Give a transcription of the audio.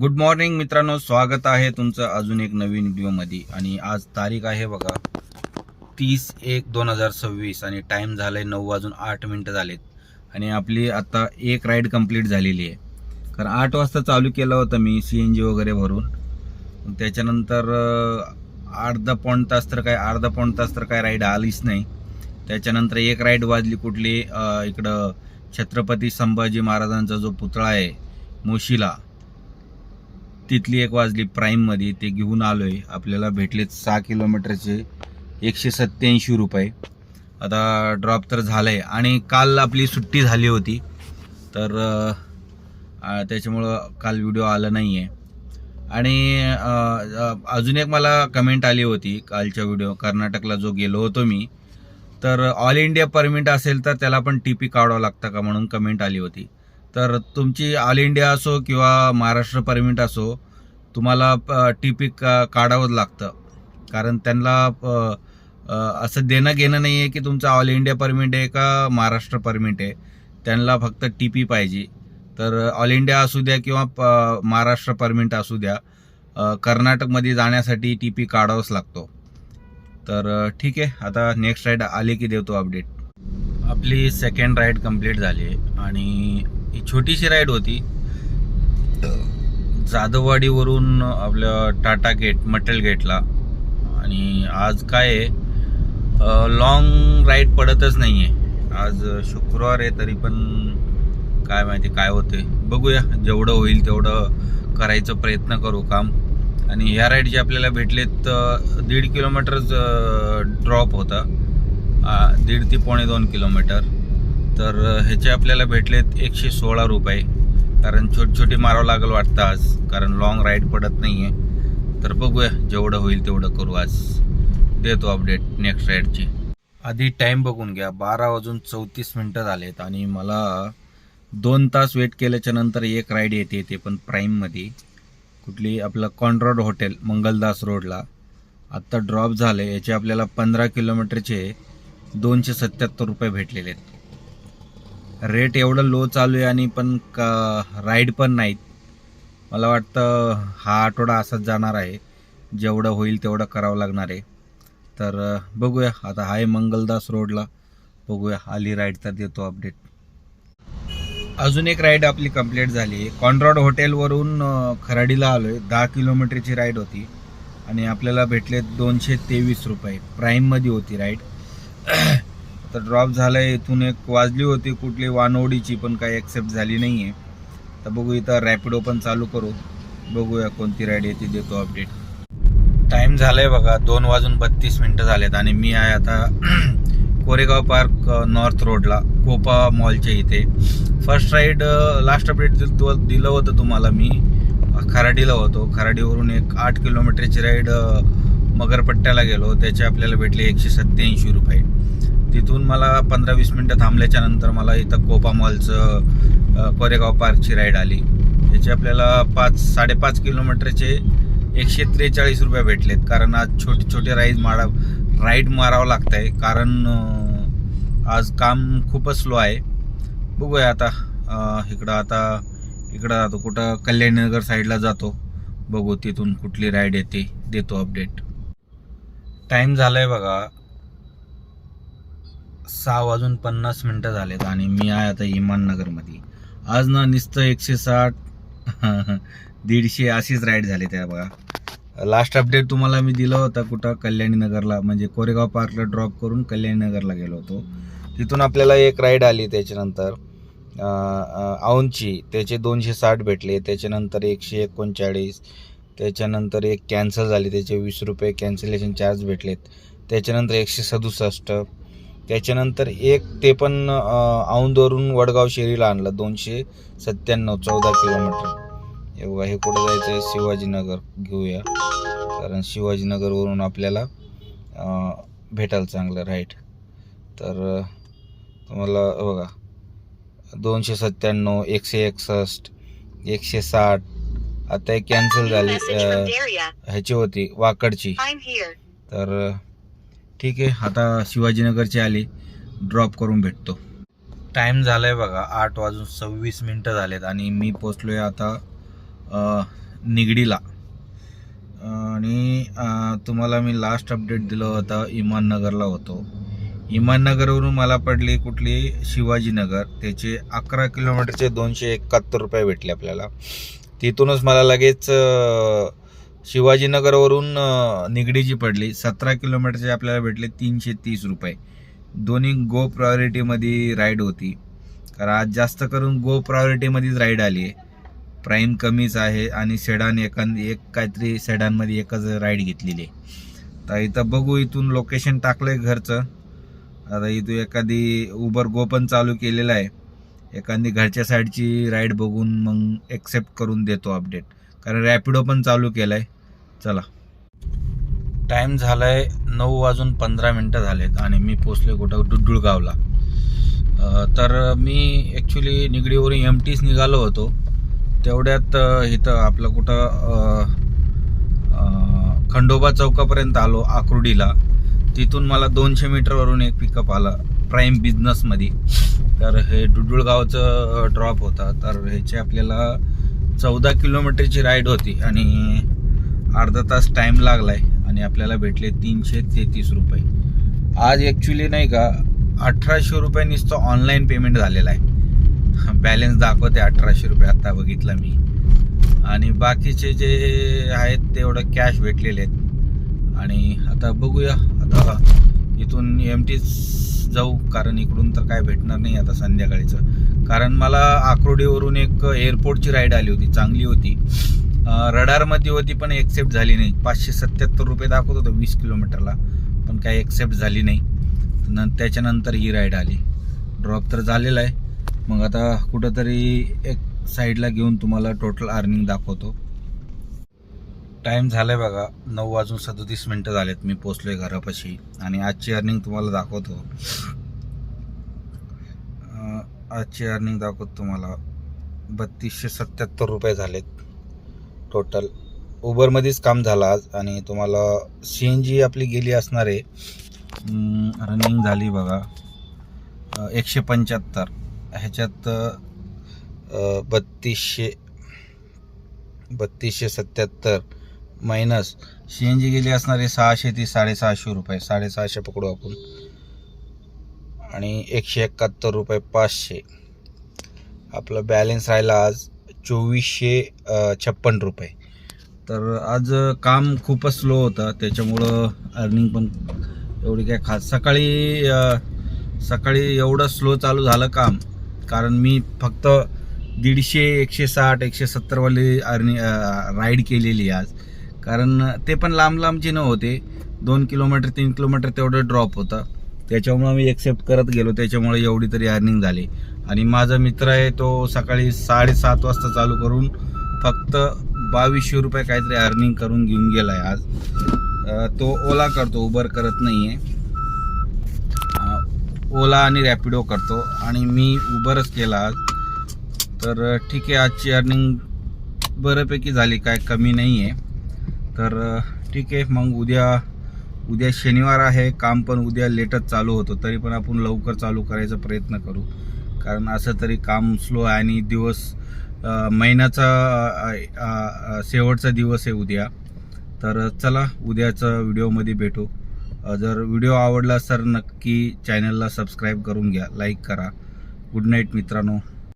Good morning मित्रांनो. स्वागत आहे तुमचं अजून एक नवीन व्हिडिओमध्ये. आणि आज तारीख आहे बघा तीस एक दोन हजार सव्वीस आणि टाईम झालाय नऊ वाजून आठ मिनटं झालेत. आणि आपली आता एक राईड कंप्लीट झालेली आहे. कारण आठ वाजता चालू केलं होतं मी सी एन जी वगैरे भरून. त्याच्यानंतर अर्धा पाऊण तास तर काय अर्धा पाऊण तास तर काय राईड आलीच नाही. त्याच्यानंतर एक राईड वाजली कुठली इकडं छत्रपती संभाजी महाराजांचा जो पुतळा आहे मुशीला. तिथली एक वाजली प्राईममध्ये ते घेऊन आलोय. आपल्याला भेटलेत सहा किलोमीटरचे एकशे सत्याऐंशी रुपये. आता ड्रॉप तर झालंय. आणि काल आपली सुट्टी झाली होती. तर त्याच्यामुळं काल व्हिडिओ आला नाही आहे आणि अजून एक मला कमेंट आली होती कालच्या व्हिडिओ कर्नाटकला जो गेलो होतो मी. तर ऑल इंडिया परमिट असेल तर त्याला पण टी पी काढावं लागतं का म्हणून कमेंट आली होती. तर तुमची ऑल इंडिया असो किंवा महाराष्ट्र परमिट असो तुम्हाला टी पी का काढावंच लागतं. कारण त्यांना असं देणं घेणं नाही आहे की तुमचं ऑल इंडिया परमिट आहे का महाराष्ट्र परमिट आहे. त्यांना फक्त टी पी पाहिजे. तर ऑल इंडिया असू द्या किंवा प- महाराष्ट्र परमिट असू द्या कर्नाटकमध्ये जाण्यासाठी टी पी काढावाच लागतो. तर ठीक आहे. आता नेक्स्ट राईड आली की देतो अपडेट आपली सेकंड राईड कंप्लीट झाली आणि ही छोटीशी राईड होती. जाधववाडीवरून आपलं टाटा गेट मटेल गेटला आणि आज काय आहे लॉंग राईड पडतच नाही आहे आज शुक्रवार आहे तरी पण काय माहिती काय होते बघूया जेवढं होईल तेवढं करायचा प्रयत्न करू काम. आणि ह्या राईड जे आपल्याला भेटलेत दीड किलोमीटरच ड्रॉप होता. दीड ते पावणे दोन किलोमीटर तर ह्याचे आपल्याला भेटलेत एकशे सोळा रुपये. कारण छोटी छोटी मारावं लागेल वाटतं आज. कारण लॉंग राईड पडत नाही आहे तर बघूया जेवढं होईल तेवढं करू आज. देतो अपडेट नेक्स्ट राईडची आधी टाईम बघून घ्या. बारा वाजून चौतीस मिनटं झालेत आणि मला दोन तास वेट केल्याच्यानंतर एक राईड येते ते पण प्राईममध्ये कुठली? आपलं कॉन्ड्रॉड हॉटेल मंगलदास रोडला आत्ता ड्रॉप झाले याचे आपल्याला पंधरा किलोमीटरचे दोनशे सत्याहत्तर रुपये भेटलेले आहेत. रेट एवढं लो चालू आहे आणि पण क राईड पण नाहीत. मला वाटतं हा आठवडा असाच जाणार आहे. जेवढं होईल तेवढं करावं लागणार आहे. तर बघूया. आता आहे मंगलदास रोडला बघूया. आली राईड तर देतो अपडेट अजून एक राईड आपली कंप्लीट झाली. कॉन्ड्रॉड हॉटेलवरून खराडीला आलो आहे दहा किलोमीटरची राईड होती. आणि आपल्याला भेटले दोनशे तेवीस रुपये. प्राईममध्ये होती राईड तर ड्रॉप झालंय इथून एक वाजली होती कुठली वानवडीची पण काही ॲक्सेप्ट झाली नाही आहे तर बघू इथं रॅपिडो पण चालू करू. बघूया कोणती राईड येते देतो अपडेट टाईम झालाय बघा दोन वाजून बत्तीस मिनटं झालेत आणि मी आहे आता कोरेगाव पार्क नॉर्थ रोडला कोपा मॉलच्या इथे. फर्स्ट राईड लास्ट अपडेट दिलं होतं तुम्हाला मी. खराडीला होतो. खराडीवरून एक आठ किलोमीटरची राईड मगरपट्ट्याला गेलो. त्याचे आपल्याला भेटले एकशे सत्याऐंशी रुपये. तिथून मला पंधरा वीस मिनटं थांबल्याच्या नंतर मला इथं कोपा मॉलचं कोरेगाव पार्कची राईड आली. त्याचे आपल्याला पाच साडेपाच किलोमीटरचे एकशे त्रेचाळीस रुपये भेटलेत. कारण आज छोटे छोटे राईड मारा राईड मारावं लागत आहे कारण आज काम खूपच स्लो आहे. बघूया आता इकडं आता इकडं जातो कुठं कल्याणनगर साईडला जातो. बघू तिथून कुठली राईड येते देतो अपडेट टाईम झाला आहे बघा सहा वाजून पन्नास मिनटं झालेत आणि मी आहे आता इमाननगरमध्ये. आज ना नुसतं एकशे साठ दीडशे अशीच राईड झाली त्या बघा. लास्ट अपडेट तुम्हाला मी दिलं होतं कुठं? कल्याणीनगरला म्हणजे कोरेगाव पार्कला ड्रॉप करून कल्याणीनगरला गेलो होतो. तिथून आपल्याला एक राईड आली त्याच्यानंतर. औंची त्याचे दोनशे साठ भेटले. त्याच्यानंतर एकशे एकोणचाळीस त्याच्यानंतर एक कॅन्सल झाली. त्याचे वीस रुपये कॅन्सलेशन चार्ज भेटलेत. त्याच्यानंतर एकशे सदुसष्ट त्याच्यानंतर एक ते पण अं, औंधवरून वडगाव शेरीला आणलं दोनशे सत्त्याण्णव चौदा किलोमीटर. बघा हे कुठं जायचं आहे? शिवाजीनगर घेऊया. कारण शिवाजीनगरवरून आपल्याला भेटाल चांगलं राईट. तर तुम्हाला बघा दोनशे सत्त्याण्णव एकशे एकसष्ट एकशे साठ आता एक कॅन्सल झाली. ह्याची होती वाकडची. तर ठीक आहे आता शिवाजीनगरची आली ड्रॉप करून भेटतो. टाईम झालाय बघा आठ वाजून सव्वीस मिनटं झालेत आणि मी पोचलोय आता निगडीला. आणि तुम्हाला मी लास्ट अपडेट दिलं होतं इमाननगरला होतो. इमाननगरवरून मला पडली कुठली शिवाजीनगर त्याचे अकरा किलोमीटरचे दोनशे एकाहत्तर रुपये भेटले आपल्याला. तिथूनच मला लगेच शिवाजीनगरवरून निगडीची पडली. सतरा किलोमीटरची आपल्याला भेटले तीनशे तीस रुपये. दोन्ही गो प्रायोरिटीमध्ये राईड होती. कारण आज जास्त करून गो प्रायोरिटीमध्येच राईड आली आहे. प्राईम कमीच आहे आणि सेडान एकां एक काहीतरी सेडानमध्ये एकच राईड घेतलेली आहे. तर इथं बघू इथून लोकेशन टाकलं आहे घरचं. आता इथं एखादी उबर गो पण चालू केलेलं आहे. एखादी घरच्या साईडची राईड बघून मग एक्सेप्ट करून देतो अपडेट कारण रॅपिडो पण चालू केलं आहे चला. टाईम झाला आहे नऊ वाजून पंधरा मिनटं झालेत आणि मी पोचले कुठं डुडुळगावला. तर मी ॲक्च्युली निगडीवरून एम टीच निघालो होतो. तेवढ्यात इथं आपलं कुठं खंडोबा चौकापर्यंत आलो आकुर्डीला. तिथून मला दोनशे मीटरवरून एक पिकअप आला प्राईम बिझनेसमध्ये तर हे डुडुळगावचं ड्रॉप होता. तर ह्याची आपल्याला चौदा किलोमीटरची राईड होती आणि अर्धा तास टाईम लागलाय आणि आपल्याला भेटले तीनशे तेहतीस रुपये. आज ॲक्च्युली नाही का अठराशे रुपये नुसतं ऑनलाईन पेमेंट झालेलं आहे. बॅलन्स दाखवते अठराशे रुपये आत्ता बघितला मी. आणि बाकीचे जे आहेत तेवढं कॅश भेटलेले आहेत. आणि आता बघूया आता इथून एम टीच जाऊ कारण इकडून तर काय भेटणार नाही आता संध्याकाळीचं. कारण मला आक्रोडीवरून एक एअरपोर्टची राईड आली होती चांगली होती. रडारमध्ये होती पण एक्सेप्ट झाली नाही. पाचशे सत्याहत्तर रुपये दाखवत होतं वीस किलोमीटरला पण काही एक्सेप्ट झाली नाही. न त्याच्यानंतर ही राईड आली. ड्रॉप तर झालेला आहे. मग आता कुठंतरी एक साईडला घेऊन तुम्हाला टोटल अर्निंग दाखवतो. टाईम झालाय बघा नऊ वाजून सदोतीस मिनटं झालेत. मी पोचलो आहे घरापाशी आणि आजची अर्निंग तुम्हाला दाखवतो. आजची अर्निंग दाखवतो तुम्हाला. बत्तीसशे सत्याहत्तर रुपये झालेत. टोटल उबरमध्येच काम झालं आज आणि तुम्हाला सी एन जी आपली गेली असणार आहे. रनिंग झाली बघा. एकशे पंच्याहत्तर. ह्याच्यात बत्तीसशे बत्तीसशे सत्याहत्तर मायनस सी एन जी गेली असणारे सहाशे ती साडेसहाशे रुपये. साडेसहाशे पकडू आपण. आणि एकशे एकाहत्तर रुपये पाचशे. आपलं बॅलेन्स राहिला आज. चोवीसशे छप्पन रुपये. तर आज काम खूपच स्लो होतं. त्याच्यामुळं अर्निंग पण एवढी काय खास. सकाळी सकाळी एवढं स्लो चालू झालं काम. कारण मी फक्त दीडशे एकशे साठ एकशे सत्तरवाली अर्निंग राईड केलेली आज. कारण ते पण लांब लांबचे न होते. दोन किलोमीटर तीन किलोमीटर तेवढं ड्रॉप होतं. त्याच्यामुळं मी एक्सेप्ट करत गेलो. त्याच्यामुळे एवढी तरी अर्निंग झाली. आणि माझा मित्र आहे तो सकाळी साडेसात वाजता चालू करून फक्त बावीसशे रुपये काहीतरी अर्निंग करून घेऊन गेला आहे आज तो ओला करतो उबर करत नाही आहे ओला आणि रॅपिडो करतो. आणि मी उबरच केला आज. तर ठीक आहे आजची अर्निंग बऱ्यापैकी झाली काय कमी नाही आहे तर ठीक आहे मग उद्या उद्या शनिवार आहे काम पण उद्या लेटच चालू होतं तरी पण आपण लवकर चालू करायचा प्रयत्न करू. कारण असं तरी काम स्लो आहे आणि दिवस महिन्याचा शेवटचा दिवस आहे उद्या. तर चला उद्याचं व्हिडिओमध्ये भेटू. जर व्हिडिओ आवडला तर नक्की चॅनलला सबस्क्राईब करून घ्या. लाईक करा. गुड नाईट मित्रांनो.